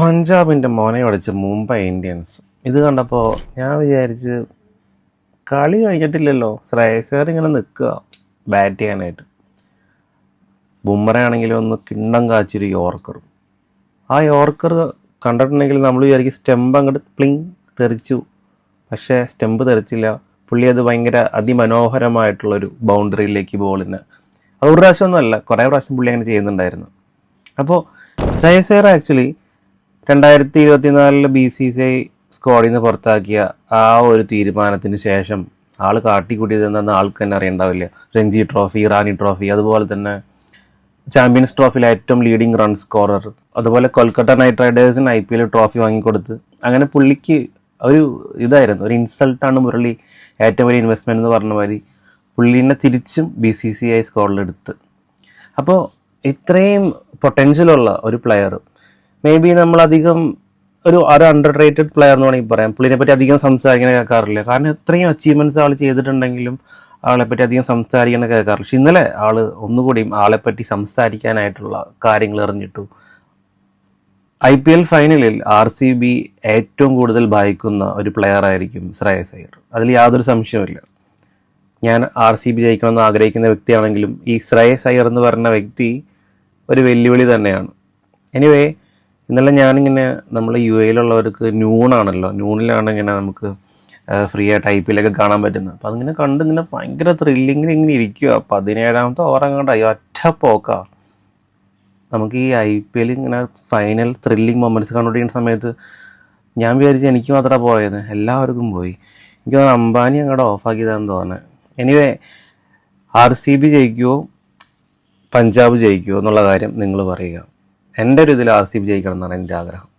പഞ്ചാബിന്റെ മോനെ അടിച്ച് മുംബൈ ഇന്ത്യൻസ്. ഇത് കണ്ടപ്പോൾ ഞാൻ വിചാരിച്ച് കളി കഴിഞ്ഞിട്ടില്ലല്ലോ. ശ്രേയസേർ ഇങ്ങനെ നിൽക്കുക ബാറ്റ് ചെയ്യാനായിട്ട്. ബുംറയാണെങ്കിലും ഒന്ന് കിണ്ണം കാച്ചൊരു യോർക്കർ. ആ യോർക്കർ കണ്ടിട്ടുണ്ടെങ്കിൽ നമ്മൾ വിചാരിക്കും സ്റ്റെമ്പ് അങ്ങോട്ട് പ്ലിങ് തെറിച്ചു. പക്ഷേ സ്റ്റെമ്പ് തെറിച്ചില്ല. പുള്ളി അത് ഭയങ്കര അതിമനോഹരമായിട്ടുള്ളൊരു ബൗണ്ടറിയിലേക്ക് ബോളിന്. അത് ഒരു പ്രാവശ്യമൊന്നുമല്ല കുറേ പ്രാവശ്യം പുള്ളി അങ്ങനെ ചെയ്യുന്നുണ്ടായിരുന്നു. അപ്പോൾ ശ്രേയസേർ ആക്ച്വലി രണ്ടായിരത്തി ഇരുപത്തിനാലിൽ ബി സി സി ഐ സ്ക്വാഡിൽ നിന്ന് പുറത്താക്കിയ ആ ഒരു തീരുമാനത്തിന് ശേഷം ആൾ കാട്ടിക്കൂട്ടിയത് എന്താണെന്ന് ആൾക്ക് തന്നെ അറിയണ്ടാവില്ല. രഞ്ജി ട്രോഫി ഇറാനി ട്രോഫി അതുപോലെ തന്നെ ചാമ്പ്യൻസ് ട്രോഫിയിൽ ഏറ്റവും ലീഡിംഗ് റൺ സ്കോറർ അതുപോലെ കൊൽക്കത്ത നൈറ്റ് റൈഡേഴ്സിന് ഐ പി എൽ ട്രോഫി വാങ്ങിക്കൊടുത്ത്. അങ്ങനെ പുള്ളിക്ക് ഒരു ഇതായിരുന്നു ഒരു ഇൻസൾട്ടാണ് മുരളി ഏറ്റവും വലിയ ഇൻവെസ്റ്റ്മെന്റ് എന്ന് പറഞ്ഞ മാതിരി പുള്ളീനെ തിരിച്ചും ബി സി സി ഐ സ്കോറിലെടുത്ത് അപ്പോൾ ഇത്രയും പൊട്ടൻഷ്യലുള്ള ഒരു പ്ലെയർ മേ ബി നമ്മളധികം ഒരു ഒരു അണ്ടർ റേറ്റഡ് പ്ലെയർ എന്ന് വേണമെങ്കിൽ പറയാം. പുള്ളിനെ പറ്റി അധികം സംസാരിക്കാൻ കേൾക്കാറില്ല. കാരണം ഇത്രയും അച്ചീവ്മെന്റ്സ് ആൾ ചെയ്തിട്ടുണ്ടെങ്കിലും ആളെ പറ്റി അധികം സംസാരിക്കാൻ കേൾക്കാറില്ല. പക്ഷെ ഇന്നലെ ഒന്നുകൂടി ഒന്നുകൂടിയും പറ്റി സംസാരിക്കാനായിട്ടുള്ള കാര്യങ്ങൾ എറിഞ്ഞിട്ടു ഐ പി എൽ ഫൈനലിൽ ആർ സി ബി ഏറ്റവും കൂടുതൽ ഭയക്കുന്ന ഒരു പ്ലെയർ ആയിരിക്കും ശ്രേയസ് അയ്യർ. അതിൽ യാതൊരു സംശയവുമില്ല ഞാൻ ആർ സി ബി ജയിക്കണമെന്ന് ആഗ്രഹിക്കുന്ന വ്യക്തിയാണെങ്കിലും ഈ ശ്രേയസ് അയ്യർ എന്ന് പറഞ്ഞ വ്യക്തി ഒരു വെല്ലുവിളി തന്നെയാണ്. എനിവേ ഇന്നലെ ഞാനിങ്ങനെ നമ്മൾ യു എയിലുള്ളവർക്ക് ന്യൂണാണല്ലോ ന്യൂണിലാണ് ഇങ്ങനെ നമുക്ക് ഫ്രീ ആയിട്ട് ഐ പി എല്ലൊക്കെ കാണാൻ പറ്റുന്നത്. അപ്പോൾ അതിങ്ങനെ കണ്ട് ഇങ്ങനെ ഭയങ്കര ത്രില്ലിങ്ങിൽ ഇങ്ങനെ ഇരിക്കുക പതിനേഴാമത്തെ ഓവർ അങ്ങോട്ട് ഒറ്റ പോക്കാ നമുക്ക് ഈ ഐ പി എൽ ഇങ്ങനെ ഫൈനൽ ത്രില്ലിങ് മൊമെന്റ്സ് കണ്ടുപിടിക്കുന്ന സമയത്ത് ഞാൻ വിചാരിച്ചു എനിക്ക് മാത്രമാണ് പോയത്. എല്ലാവർക്കും പോയി. എനിക്ക് തോന്നുന്നു അംബാനി അങ്ങോട്ട് ഓഫാക്കിയതാന്ന് തോന്നുന്നത് എനിവേ ആർ സി ബി ജയിക്കുമോ പഞ്ചാബ് ജയിക്കുമോ എന്നുള്ള കാര്യം നിങ്ങൾ പറയുക. എന്റെ ഒരു ഇതിൽ ആർ സി ബി ജയിക്കണം എന്നാണ് എന്റെ ആഗ്രഹം.